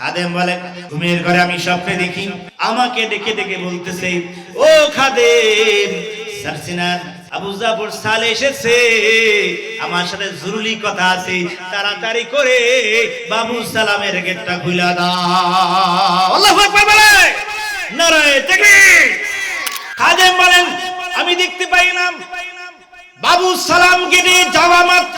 খাদেম বলে, ঘুমের ঘরে আমি স্বপ্নে দেখি। আমাকে ডেকে ডেকে বলতেছে, ও খাদেম সারসিনার আবু জাফর সালে এসেছে। আমার সাথে জরুরি কথা আছে, তাড়াতাড়ি করে বাবু সালামের গেটটা খুলে দাও। আল্লাহু আকবার নারায়ে তাকবীর। খাদেম বলেন, আমি দেখতে পাইলাম বাবু সালাম গেটে যাওয়া মাত্র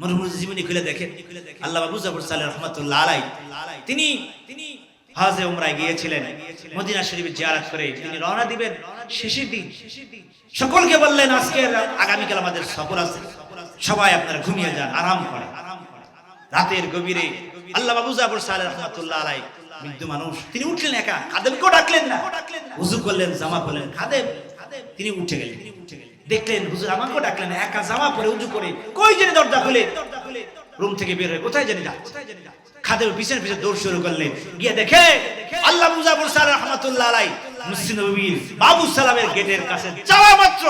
বলে ঠিক মরহুম জীবনী খুলে দেখেন। আল্লাহ বাবু জাফর সালেহ রহমাতুল্লাহ আলাই, তিনি তিনি হাজে উমরায় গিয়েছিলেন, মদিনা শরীফে জিয়ারত করে তিনি রওনা দিবেন শেষের দিন। সকলকে বললেন, আজকে আগামীকাল আমাদের সফর আছে। সবাই আপনারা ঘুমিয়ে যান, আরাম করেন। রাতের গভীরে আল্লাহ বাবু জাফর সালেহ রহমাতুল্লাহ আলাই বৃদ্ধ মানুষ, তিনি উঠলেন একা খাদেমকেও ডাকলেন না। উজু করলেন, জামা করলেন খাদেম তিনি উঠে গেলেন। দেখলেন, হুজুর আমাকেও ডাকলেন, একা জামা পরে উজু করে, কই জানি দরজা খুলে? রুম থেকে বের হয়ে কোথায় জানি যাচ্ছে। খাদের পিছনে পিছনে দৌড় শুরু করলেন। গিয়ে দেখে, আল্লাহ মুজাফর স্যার রহমাতুল্লাহ আলাই মুসলিম নবীর বাবু সালামের গেটের কাছে যাওয়া মাত্র।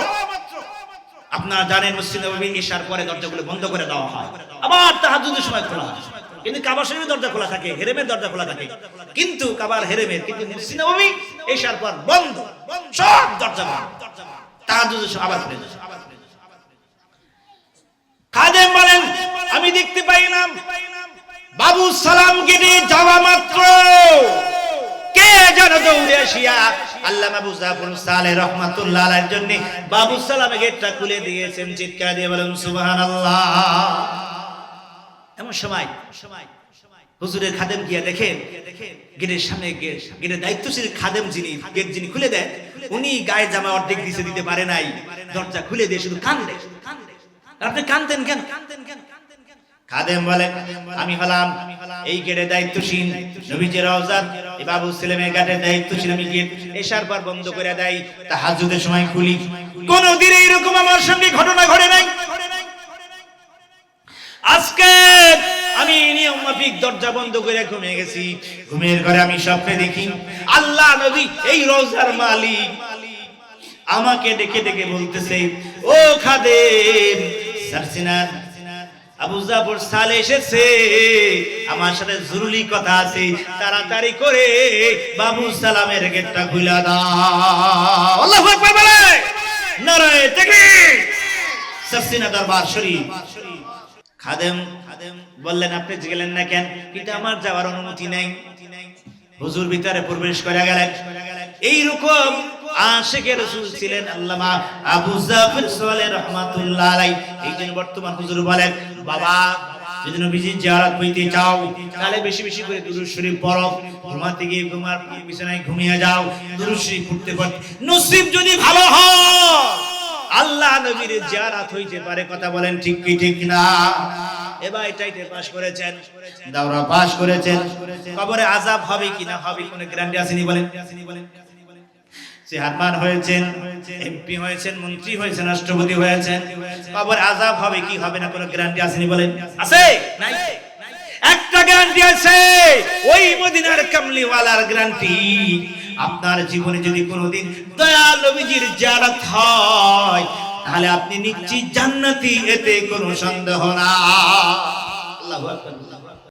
আপনারা জানেন মুসলিম নবী এশার পরে দরজাগুলো বন্ধ করে দেওয়া হয়। আবার তাহাজুদের সময় খোলা হয়। কিন্তু কাবার শরীফের দরজা খোলা থাকে, হেরেমের দরজা খোলা থাকে। কিন্তু কাবার হেরেমের, কিন্তু মুসলিম নবী এশার পর বন্ধ। সব দরজা বন্ধ। তাহাজুদের আবার খুলে যায়। খাদেম বলেন, আমি দেখতে পাইলাম বাবু সালাম গেটে যাওয়া মাত্র। কে যেন দৌড়ে আসিয়া আল্লাহ বাবু জাফর সালে রহমাতুল্লাহ আলাইহির জন্য বাবু সালামে গেটটা খুলে দিয়েছেন, চিৎকার দিয়ে বলেন, সুবহানাল্লাহ। এমন সময় সময় হুজুরের খাদেম গিয়া দেখেন গেটের সামনে গেটের দায়িত্বশীল খাদেম যিনি, গেট যিনি খুলে দেয়, উনি গায়ে জামা অর্ধেক দিছে দিতে পারে নাই। দরজা খুলে দিয়ে শুধু কান্দে। আপনি কানতেন কেন? খাদেম বলে, আমি হলাম এই গেটের দায়িত্বশীল নবীজি রওজাত এই বাবু ছেলেমেয়ের গেটের দায়িত্বশীল আমি গেট এসার পর বন্ধ করে দেয়, তাহাজ্জুদের সময় খুলি। কোনদিন এইরকম আমার সঙ্গে ঘটনা ঘটে নাই আজকে আমি নিয়ম মাফিক দরজা বন্ধ করে ঘুমিয়ে গেছি। ঘুমের ঘরে আমি স্বপ্নে দেখি, আল্লাহ নবী, এই রোজার মালিক। আমাকে ডেকে ডেকে বলতেছে, ও খাদেম আমার সাথে জরুরি কথা আছে, তাড়াতাড়ি করে বাবু দরবার শরীফ। খাদেম বললেন, আপনি গেলেন না কেন? কিন্তু আমার যাওয়ার অনুমতি নেই। হুজুর ভিতরে প্রবেশ করে গেলেন। এইরকম বেশি বেশি করে শরীফ বিছানায় ঘুমিয়ে যাও। দুরূদ শরীফ পড়তে নসিব যদি ভালো হয় আল্লাহ নবীর জিয়ারত হইতে পারে, কথা বলেন ঠিক কি, ঠিক না? এবার এটাইতে পাস করেছেন, দাওরা পাস করেছেন। কবরে আযাব হবে কি না হবে কোনো গ্যারান্টি আসেনি বলেন? চেয়ারম্যান হয়েছেন, এমপি হয়েছেন, মন্ত্রী হয়েছেন, রাষ্ট্রপতি হয়েছেন। কবর আযাব হবে কি হবে না কোনো গ্যারান্টি আসেনি বলেন? আছে? নাই? একটা গ্যারান্টি আছে। ওই মদিনার কামলিওয়ালার গ্যারান্টি আপনার জীবনে যদি কোনোদিন দয়াল নবীজির জিয়ারত হয়, তাহলে আপনি নিশ্চিত জান্নাতি, এতে কোনো সন্দেহ না। আল্লাহু আকবার।